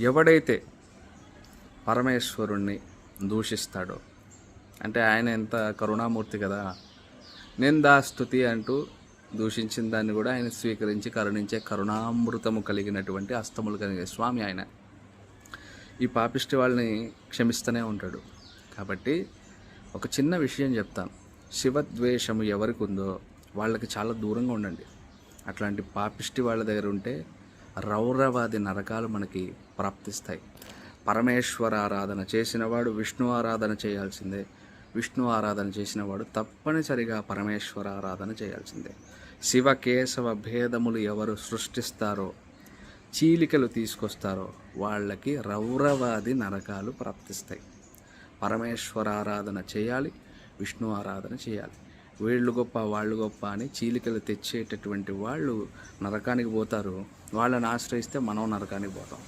ఎవడైతే పరమేశ్వరుణ్ణి దూషిస్తాడో అంటే ఆయన ఎంత కరుణామూర్తి కదా నిందాస్తుతి అంటూ దూషించిన దాన్ని కూడా ఆయన స్వీకరించి కరుణించే కరుణామృతము కలిగినటువంటి అస్తములు కలిగే స్వామి ఆయన. ఈ పాపిష్టి వాళ్ళని క్షమిస్తూనే ఉంటాడు. కాబట్టి ఒక చిన్న విషయం చెప్తాను. శివద్వేషము ఎవరికి ఉందో వాళ్ళకి చాలా దూరంగా ఉండండి. అట్లాంటి పాపిష్టి వాళ్ళ దగ్గర ఉంటే రౌరవాది నరకాలు మనకి ప్రాప్తిస్తాయి. పరమేశ్వర ఆరాధన చేసినవాడు విష్ణు ఆరాధన చేయాల్సిందే. విష్ణు ఆరాధన చేసినవాడు తప్పనిసరిగా పరమేశ్వర ఆరాధన చేయాల్సిందే. శివ కేశవ భేదములు ఎవరు సృష్టిస్తారో చీలికలు తీసుకొస్తారో వాళ్ళకి రౌరవాది నరకాలు ప్రాప్తిస్తాయి. పరమేశ్వర ఆరాధన చేయాలి విష్ణు ఆరాధన చేయాలి. వీళ్ళు గొప్ప వాళ్ళు గొప్ప అని చీలికలు తెచ్చేటటువంటి వాళ్ళు నరకానికి పోతారు. వాళ్ళని ఆశ్రయిస్తే మనం నరకానికి పోతాం.